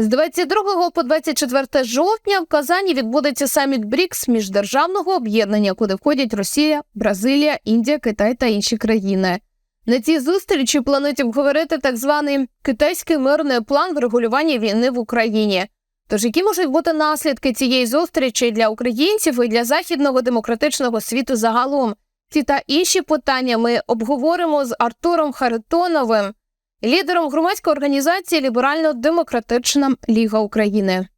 З 22 по 24 жовтня в Казані відбудеться саміт БРІКС міждержавного об'єднання, куди входять Росія, Бразилія, Індія, Китай та інші країни. На цій зустрічі планують обговорити так званий китайський мирний план врегулювання війни в Україні. Тож, які можуть бути наслідки цієї зустрічі для українців і для західного демократичного світу загалом? Ці та інші питання ми обговоримо з Артуром Харитоновим, лідером громадської організації Ліберально-Демократична Ліга України.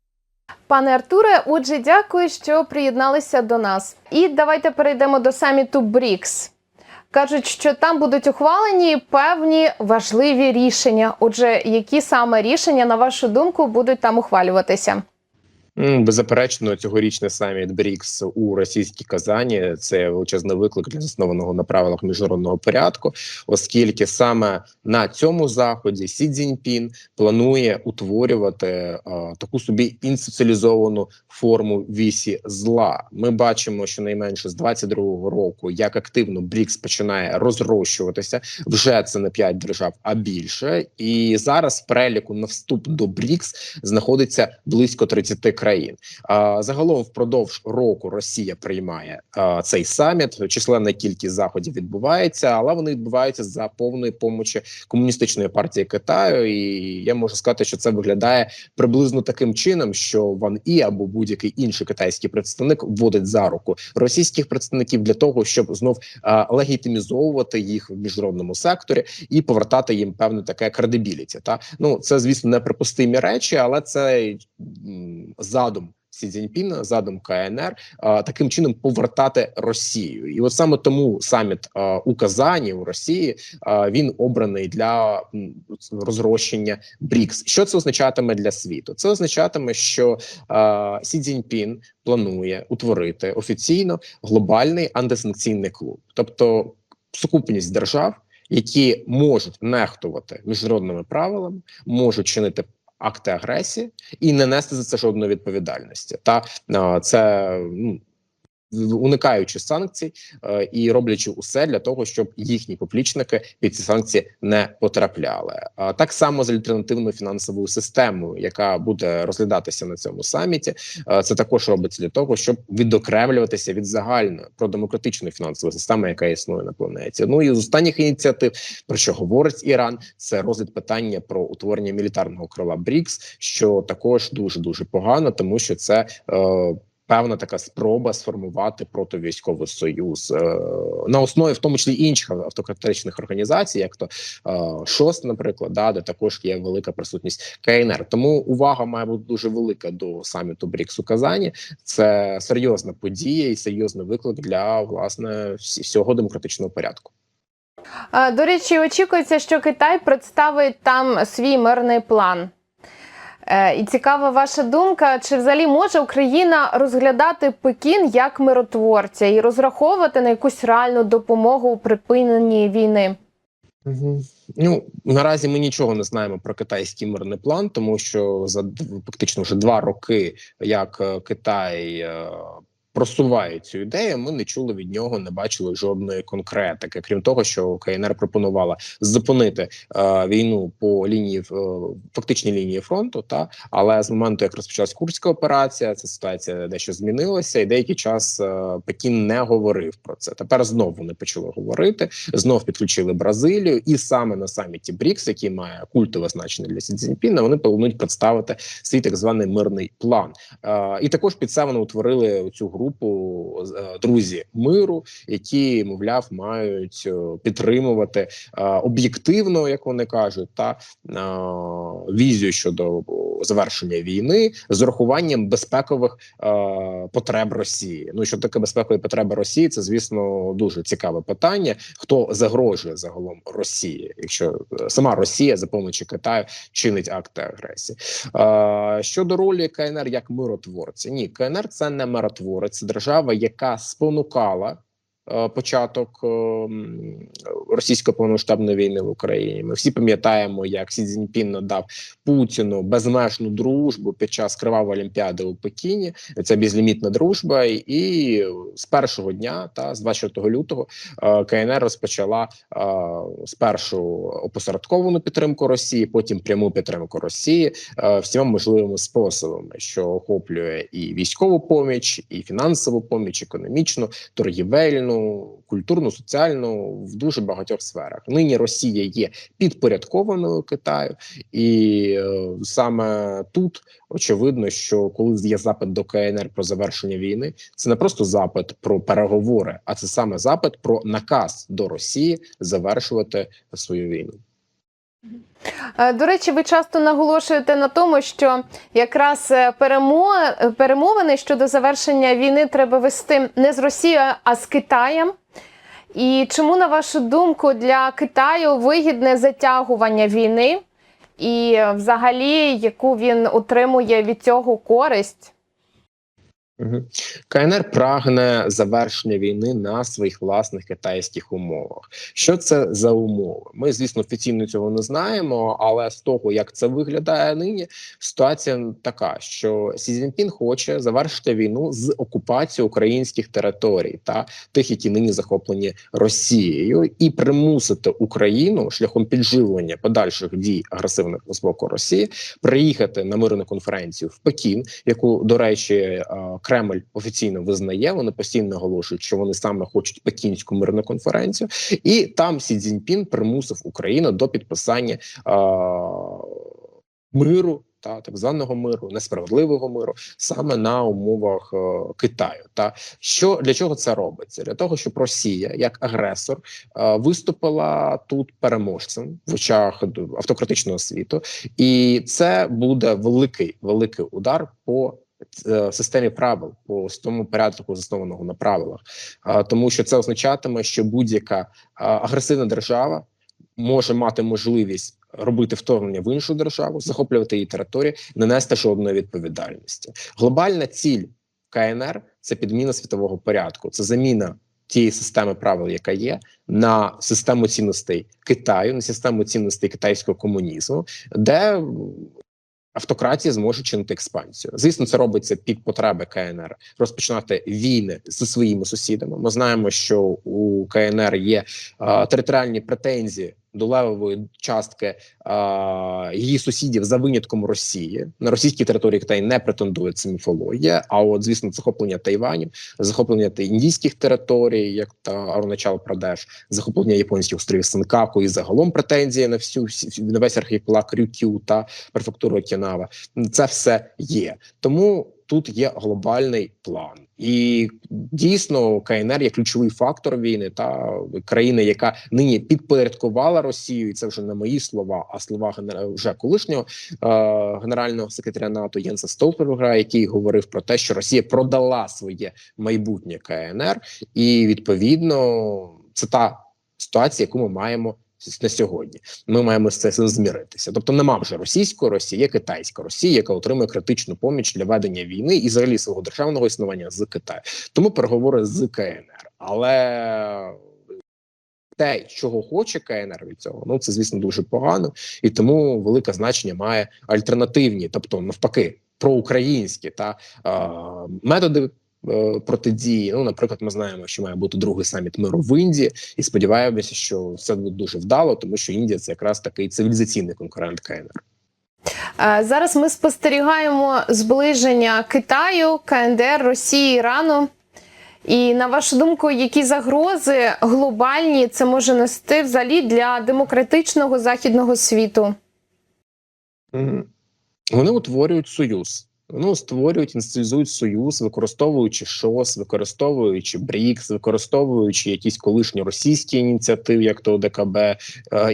Пане Артуре, отже, дякую, що приєдналися до нас. І давайте перейдемо до саміту БРІКС. Кажуть, що там будуть ухвалені певні важливі рішення. Отже, які саме рішення, на вашу думку, будуть там ухвалюватися? Беззаперечно, цьогорічний саміт БРІКС у російській Казані це величезний виклик для заснованого на правилах міжнародного порядку, оскільки саме на цьому заході Сі Цзіньпін планує утворювати а, таку собі інституціалізовану форму вісі зла. Ми бачимо, що найменше з 22-го року як активно БРІКС починає розрощуватися. Вже це не 5 держав, а більше. І зараз переліку на вступ до БРІКС знаходиться близько 30 країн. А загалом впродовж року Росія приймає а, цей саміт. Численна кількість заходів відбувається, але вони відбуваються за повної помочі комуністичної партії Китаю. І я можу сказати, що це виглядає приблизно таким чином, що Ван І або будь-який інший китайський представник вводить за руку російських представників для того, щоб знов а, легітимізовувати їх в міжнародному секторі і повертати їм певне таке кредибіліті. Та ну це звісно неприпустимі речі, але це задум. Сі Цзіньпіна, задум КНР таким чином повертати Росію, і от саме тому саміт у Казані у Росії він обраний для розрощення БРІКС. Що це означатиме для світу? Це означатиме, що Сі Цзіньпін планує утворити офіційно глобальний антисанкційний клуб, тобто сукупність держав, які можуть нехтувати міжнародними правилами, можуть чинити акти агресії і не нести за це жодної відповідальності. Та це ну. Уникаючи санкцій е, і роблячи усе для того, щоб їхні поплічники під ці санкції не потрапляли. А так само з альтернативною фінансовою системою, яка буде розглядатися на цьому саміті, е, це також робиться для того, щоб відокремлюватися від загальної продемократичної фінансової системи, яка існує на планеті. Ну і з останніх ініціатив, про що говорить Іран, це розгляд питання про утворення мілітарного крила БРІКС, що також дуже дуже погано, тому що це. Е, Певна така спроба сформувати противійськовий союз е, на основі, в тому числі інших автократичних організацій, як то е, ШОС, наприклад, да, де також є велика присутність КНР. Тому увага має бути дуже велика до саміту БРІКС у Казані. Це серйозна подія і серйозний виклик для власне всього демократичного порядку. До речі, очікується, що Китай представить там свій мирний план. Е, І цікава ваша думка, чи взагалі може Україна розглядати Пекін як миротворця і розраховувати на якусь реальну допомогу у припиненні війни? Ну наразі ми нічого не знаємо про китайський мирний план, тому що за фактично вже два роки, як е, Китай е, просуває цю ідею, ми не чули від нього, не бачили жодної конкретики. Крім того, що КНР пропонувала зупинити е, війну по лінії е, фактичній лінії фронту. Та але з моменту, як розпочалась курська операція, ця ситуація дещо змінилася, і деякий час е, Пекін не говорив про це. Тепер знову вони почали говорити. Знов підключили Бразилію, і саме на саміті БРІКС, який має культове значення для Сі Цзіньпіна, вони планують представити свій так званий мирний план. Е, і також під це вони утворили цю групу е, друзі миру, які мовляв мають е, підтримувати е, об'єктивно, як вони кажуть, та візію щодо завершення війни з урахуванням безпекових потреб Росії. Ну що таке безпекові потреби Росії? Це звісно дуже цікаве питання. Хто загрожує загалом Росії, якщо сама Росія за помочі Китаю чинить акти агресії? Щодо ролі КНР як миротворця, ні, КНР це не миротворець, це держава, яка спонукала початок е, російської повномасштабної війни в Україні. Ми всі пам'ятаємо, як Сі Цзіньпін надав Путіну безмежну дружбу під час кривавої олімпіади у Пекіні. Це безлімітна дружба, і- з першого дня, та з 24 лютого, е, КНР розпочала е, спершу опосередковану підтримку Росії, потім пряму підтримку Росії е, всіма можливими способами, що охоплює і військову поміч, і фінансову поміч, економічну, торгівельну, культурну, соціальну в дуже багатьох сферах. Нині Росія є підпорядкованою Китаю, і е, саме тут очевидно, що коли є запит до КНР про завершення війни, це не просто запит про переговори, а це саме запит про наказ до Росії завершувати свою війну. Е, До речі, ви часто наголошуєте на тому, що якраз е, е, перемовини щодо завершення війни треба вести не з Росією, а з Китаєм. І чому, на вашу думку, для Китаю вигідне затягування війни, і взагалі яку він отримує від цього користь? КНР прагне завершення війни на своїх власних китайських умовах. Що це за умови? Ми, звісно, офіційно цього не знаємо, але з того, як це виглядає нині, ситуація така, що Сі Цзіньпін хоче завершити війну з окупацією українських територій та тих, які нині захоплені Росією, і примусити Україну шляхом підживлення подальших дій агресивних з боку Росії приїхати на мирну конференцію в Пекін, яку, до речі, е, Кремль офіційно визнає. Вони постійно наголошують, що вони саме хочуть пекінську мирну конференцію, і там Сі Цзіньпін примусив Україну до підписання е, миру. Та так званого миру, несправедливого миру, саме на умовах е, Китаю. Та що для чого це робиться? Для того, щоб Росія як агресор е, виступила тут переможцем в очах автократичного світу, і це буде великий великий удар по системі правил, по тому порядку, заснованого на правилах, тому що це означатиме, що будь-яка агресивна держава може мати можливість. Робити вторгнення в іншу державу, захоплювати її територію, не нести жодної відповідальності. Глобальна ціль КНР це підміна світового порядку, це заміна тієї системи правил, яка є, на систему цінностей Китаю, на систему цінностей китайського комунізму, де автократія зможе чинити експансію. Звісно, це робиться під потреби КНР розпочинати війни зі своїми сусідами. Ми знаємо, що у КНР є е, територіальні претензії до левової частки а, її сусідів за винятком Росії на російській території Китай не претендує це міфологія. А от звісно, захоплення Тайваню, захоплення індійських територій, як та Аруначал Прадеш, захоплення японських островів Сенкаку і загалом претензії на всю на весь архіпелаг Рюкю та префектуру Окінава. Це все є. Тому тут є глобальний план, і дійсно КНР є ключовий фактор війни та країна, яка нині підпорядкувала Росію, і це вже не мої слова, а слова вже колишнього е, генерального секретаря НАТО Єнса Столтенберга, який говорив про те, що Росія продала своє майбутнє КНР, і відповідно це та ситуація, яку ми маємо на сьогодні. Ми маємо з цим зміритися. Тобто нема вже російської Росії, є китайська Росія, яка отримує критичну поміч для ведення війни і взагалі свого державного існування з Китаю. Тому переговори з КНР. Але те, чого хоче КНР від цього, ну це звісно дуже погано, і тому велике значення має альтернативні, тобто навпаки, проукраїнські та е, методи. Е, Протидії, ну наприклад, ми знаємо, що має бути другий саміт миру в Індії, і сподіваємося, що все буде дуже вдало, тому що Індія це якраз такий цивілізаційний конкурент КНР. Е, Зараз ми спостерігаємо зближення Китаю, КНДР, Росії, Ірану. І на вашу думку, які загрози глобальні це може нести взагалі для демократичного західного світу? Вони утворюють союз. Вони створюють, інституалізують союз, використовуючи ШОС, використовуючи БРІКС, використовуючи якісь колишні російські ініціативи, як то ОДКБ, е,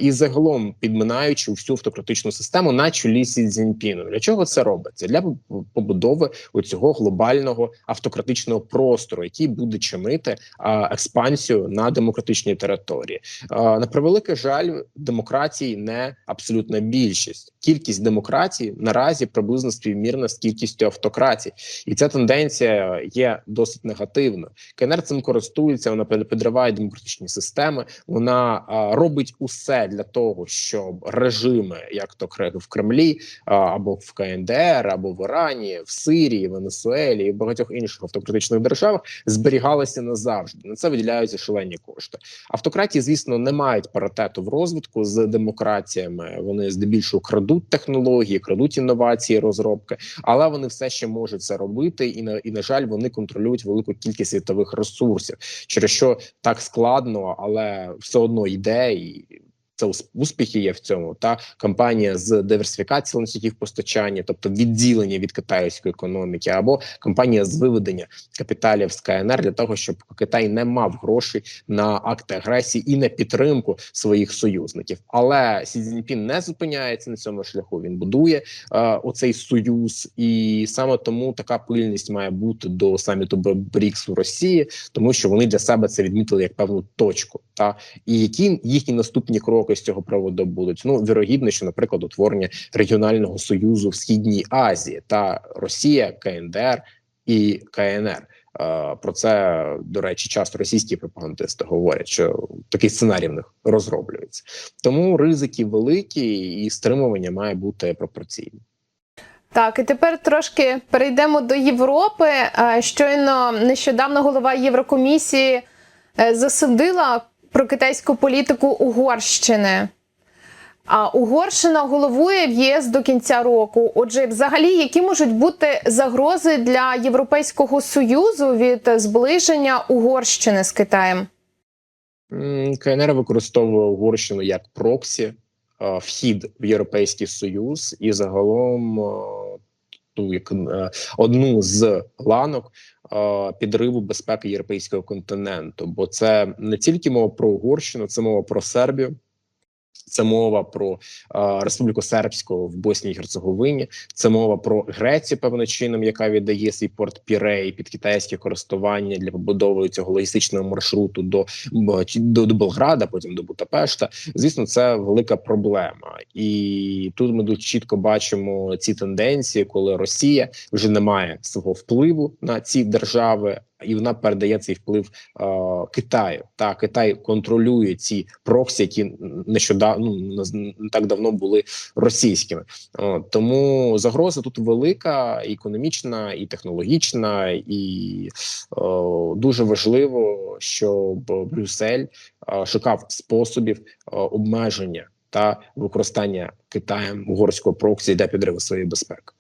і загалом підминаючи всю автократичну систему на чолі Сі Цзіньпіну. Для чого це робиться? Для побудови цього глобального автократичного простору, який буде чинити експансію на демократичній території. На превеликий жаль, демократії не абсолютна більшість. Кількість демократій наразі приблизно співмірна з кількістю кількістю автократій, і ця тенденція є досить негативною. КНР цим користується, вона під- підриває демократичні системи. Вона робить усе для того, щоб режими, як то в Кремлі, або в КНДР, або в Ірані, в Сирії, Венесуелі і в багатьох інших автократичних державах зберігалися назавжди. На це виділяються шалені кошти. Автократії, звісно, не мають паритету в розвитку з демократіями. Вони здебільшого крадуть технології, крадуть інновації, розробки, але вони все ще можуть це робити, і на і на жаль, вони контролюють велику кількість світових ресурсів, через що так складно, але все одно йде і. Це успіхи є в цьому. Та кампанія з диверсифікації ланцюгів постачання, тобто відділення від китайської економіки, або кампанія з виведення капіталів з КНР для того, щоб Китай не мав грошей на акти агресії і на підтримку своїх союзників. Але Сі Цзіньпін не зупиняється на цьому шляху. Він будує е, оцей союз, і саме тому така пильність має бути до саміту БРІКС у Росії, тому що вони для себе це відмітили як певну точку. Та і які їхні наступні кроки з цього приводу будуть? Ну вірогідно, що, наприклад, утворення регіонального союзу в східній Азії та Росія, КНДР і КНР. Е, Про це до речі, часто російські пропагандисти говорять, що такий сценарій в них розроблюється. Тому ризики великі, і стримування має бути пропорційним. Так, і тепер трошки перейдемо до Європи. Е, Щойно нещодавно голова Єврокомісії е, засудила про китайську політику Угорщини. А Угорщина головує в ЄС до кінця року. Отже, взагалі, які можуть бути загрози для Європейського союзу від зближення Угорщини з Китаєм? КНР використовує Угорщину як проксі, вхід в Європейський Союз і загалом ту як е, одну з ланок е, підриву безпеки європейського континенту. Бо це не тільки мова про Угорщину, це мова про Сербію. Це мова про е, Республіку Сербську в Босній і Герцеговині. Це мова про Грецію, певним чином, яка віддає свій порт Пірей під китайське користування для побудови цього логістичного маршруту до, до, до Белграда, потім до Будапешта. Звісно, це велика проблема, і тут ми дуже чітко бачимо ці тенденції, коли Росія вже не має свого впливу на ці держави. І вона передає цей вплив е, Китаю. Та Китай контролює ці проксі, які нещодавно ну, не- так давно були російськими. От, тому загроза тут велика, економічна, і технологічна, і е, дуже важливо, щоб Брюссель е, шукав способів е, обмеження та використання Китаєм угорського проксі для підриву своєї безпеки.